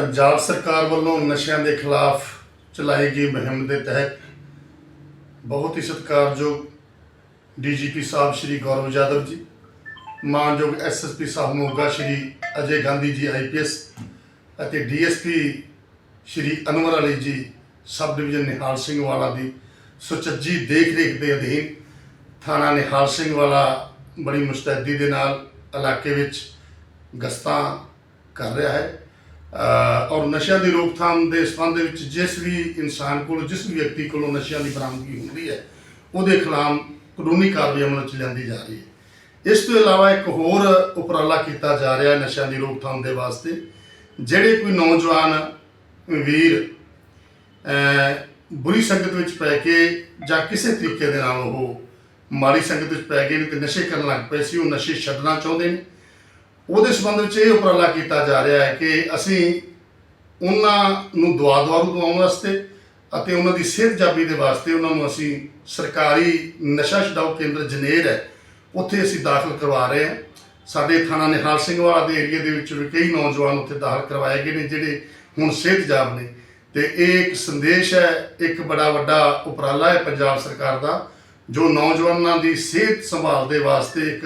ਪੰਜਾਬ ਸਰਕਾਰ ਵੱਲੋਂ ਨਸ਼ਿਆਂ ਦੇ ਖਿਲਾਫ ਚਲਾਈ ਗਈ ਮੁਹਿੰਮ ਦੇ ਤਹਿਤ ਬਹੁਤ ਹੀ ਸਤਿਕਾਰਯੋਗ ਡੀਜੀਪੀ ਸਾਹਿਬ ਸ਼੍ਰੀ ਗੌਰਵ ਯਾਦਵ ਜੀ, ਮਾਨਯੋਗ ਐਸਐਸਪੀ ਸਾਹਿਬ ਮੋਗਾ ਸ਼੍ਰੀ ਅਜੇ ਗਾਂਧੀ ਜੀ ਆਈਪੀਐਸ ਅਤੇ ਡੀਐਸਪੀ ਸ਼੍ਰੀ ਅਨਵਰ ਅਲੀ ਜੀ, ਸਬ ਡਿਵੀਜ਼ਨ ਨਿਹਾਲ ਸਿੰਘ ਵਾਲਾ ਦੀ ਸੁਚੱਜੀ ਦੇਖ ਰੇਖ ਦੇ ਅਧੀਨ ਥਾਣਾ ਨਿਹਾਲ ਸਿੰਘ ਵਾਲਾ ਬੜੀ ਮੁਸਤੈਦੀ ਦੇ ਨਾਲ ਇਲਾਕੇ ਵਿੱਚ ਗਸਤਾਂ ਕਰ ਰਿਹਾ ਹੈ। ਔਰ ਨਸ਼ਿਆਂ ਦੀ ਰੋਕਥਾਮ ਦੇ ਸੰਬੰਧ ਦੇ ਵਿੱਚ ਜਿਸ ਵੀ ਇਨਸਾਨ ਕੋਲ, ਜਿਸ ਵੀ ਵਿਅਕਤੀ ਕੋਲੋਂ ਨਸ਼ਿਆਂ ਦੀ ਬਰਾਮਦਗੀ ਹੁੰਦੀ ਹੈ, ਉਹਦੇ ਖਿਲਾਫ ਕਾਨੂੰਨੀ ਕਾਰਵਾਈ ਅਮਲ ਵਿੱਚ ਲਿਆਂਦੀ ਜਾ ਰਹੀ ਹੈ। ਇਸ ਤੋਂ ਇਲਾਵਾ ਇੱਕ ਹੋਰ ਉਪਰਾਲਾ ਕੀਤਾ ਜਾ ਰਿਹਾ ਹੈ ਨਸ਼ਿਆਂ ਦੀ ਰੋਕਥਾਮ ਦੇ ਵਾਸਤੇ, ਜਿਹੜੇ ਕੋਈ ਨੌਜਵਾਨ ਵੀਰ ਬੁਰੀ ਸੰਗਤ ਵਿੱਚ ਪੈ ਕੇ ਜਾਂ ਕਿਸੇ ਤਰੀਕੇ ਦੇ ਨਾਲ ਉਹ ਮਾੜੀ ਸੰਗਤ ਵਿੱਚ ਪੈ ਗਏ ਨੇ ਤੇ ਨਸ਼ੇ ਕਰਨ ਲੱਗ ਪਏ ਸੀ, ਉਹ ਨਸ਼ੇ ਛੱਡਣਾ ਚਾਹੁੰਦੇ ਨੇ ਉਹਦੇ ਸੰਬੰਧ ਵਿੱਚ ਇਹ ਉਪਰਾਲਾ ਕੀਤਾ ਜਾ ਰਿਹਾ ਹੈ ਕਿ ਅਸੀਂ ਉਹਨਾਂ ਨੂੰ ਦਵਾ ਦਵਾਰੂ ਦਵਾਉਣ ਵਾਸਤੇ ਅਤੇ ਉਹਨਾਂ ਦੀ ਸਿਹਤ ਜਾਬੀ ਦੇ ਵਾਸਤੇ ਉਹਨਾਂ ਨੂੰ ਅਸੀਂ ਸਰਕਾਰੀ ਨਸ਼ਾ ਛਡਾਓ ਕੇਂਦਰ ਜਨੇਰ ਹੈ, ਉੱਥੇ ਅਸੀਂ ਦਾਖਲ ਕਰਵਾ ਰਹੇ ਹਾਂ। ਸਾਡੇ ਥਾਣਾ ਨਿਹਾਲ ਸਿੰਘ ਵਾਲਾ ਦੇ ਏਰੀਆ ਦੇ ਵਿੱਚ ਵੀ ਕਈ ਨੌਜਵਾਨ ਉੱਥੇ ਦਾਖਲ ਕਰਵਾਏ ਗਏ ਨੇ, ਜਿਹੜੇ ਹੁਣ ਸਿਹਤ ਜਾਬ ਨੇ। ਤੇ ਇਹ ਇੱਕ ਸੰਦੇਸ਼ ਹੈ, ਇੱਕ ਬੜਾ ਵੱਡਾ ਉਪਰਾਲਾ ਹੈ ਪੰਜਾਬ ਸਰਕਾਰ ਦਾ, ਜੋ ਨੌਜਵਾਨਾਂ ਦੀ ਸਿਹਤ ਸੰਭਾਲ ਦੇ ਵਾਸਤੇ ਇੱਕ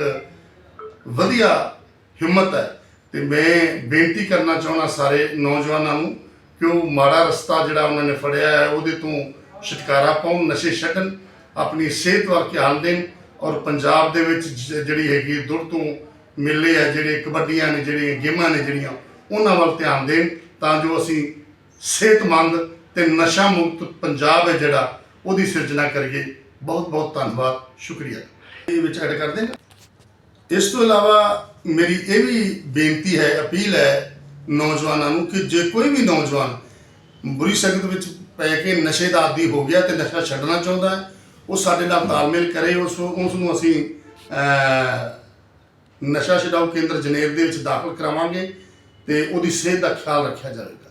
ਵਧੀਆ ਹਿੰਮਤ ਹੈ। ਤੇ ਮੈਂ ਬੇਨਤੀ ਕਰਨਾ ਚਾਹੁੰਦਾ ਸਾਰੇ ਨੌਜਵਾਨਾਂ ਨੂੰ ਕਿ ਉਹ ਮਾੜਾ ਰਸਤਾ ਜਿਹੜਾ ਉਹਨਾਂ ਨੇ ਫੜਿਆ ਹੈ, ਉਹਦੇ ਤੋਂ ਛੁਟਕਾਰਾ ਪਾਉਣ, ਨਸ਼ੇ ਛੱਡਣ, ਆਪਣੀ ਸਿਹਤ ਵੱਲ ਧਿਆਨ ਦੇਣ ਔਰ ਪੰਜਾਬ ਦੇ ਵਿੱਚ ਜ- ਜਿਹੜੀ ਹੈਗੀ ਦੁਰ ਤੋਂ ਮੇਲੇ ਆ ਜਿਹੜੇ ਕਬੱਡੀਆਂ ਨੇ, ਜਿਹੜੀਆਂ ਗੇਮਾਂ ਨੇ ਜਿਹੜੀਆਂ, ਉਹਨਾਂ ਵੱਲ ਧਿਆਨ ਦੇਣ ਤਾਂ ਜੋ ਅਸੀਂ ਸਿਹਤਮੰਦ ਤੇ ਨਸ਼ਾ ਮੁਕਤ ਪੰਜਾਬ ਹੈ ਜਿਹੜਾ, ਉਹਦੀ ਸਿਰਜਣਾ ਕਰੀਏ। ਬਹੁਤ ਬਹੁਤ ਧੰਨਵਾਦ। ਸ਼ੁਕਰੀਆ। ਇਹ ਵਿੱਚ ਐਡ ਕਰ ਦੇਣਾ। ਇਸ ਤੋਂ ਇਲਾਵਾ ਮੇਰੀ ਇਹ ਵੀ ਬੇਨਤੀ ਹੈ, ਅਪੀਲ ਹੈ ਨੌਜਵਾਨਾਂ ਨੂੰ ਕਿ ਜੇ ਕੋਈ ਵੀ ਨੌਜਵਾਨ ਬੁਰੀ ਸੰਗਤ ਵਿੱਚ ਪੈ ਕੇ ਨਸ਼ੇ ਦਾ ਆਦੀ ਹੋ ਗਿਆ ਤੇ ਨਸ਼ਾ ਛੱਡਣਾ ਚਾਹੁੰਦਾ ਹੈ, ਉਹ ਸਾਡੇ ਨਾਲ ਤਾਲਮੇਲ ਕਰੇ, ਉਸ ਉਸ ਨੂੰ ਅਸੀਂ ਨਸ਼ਾ ਛਡਾਊ ਕੇਂਦਰ ਜਨੇਰ ਦੇ ਵਿੱਚ ਦਾਖਲ ਕਰਾਵਾਂਗੇ ਤੇ ਉਹਦੀ ਸਿਹਤ ਦਾ ਖਿਆਲ ਰੱਖਿਆ ਜਾਵੇਗਾ।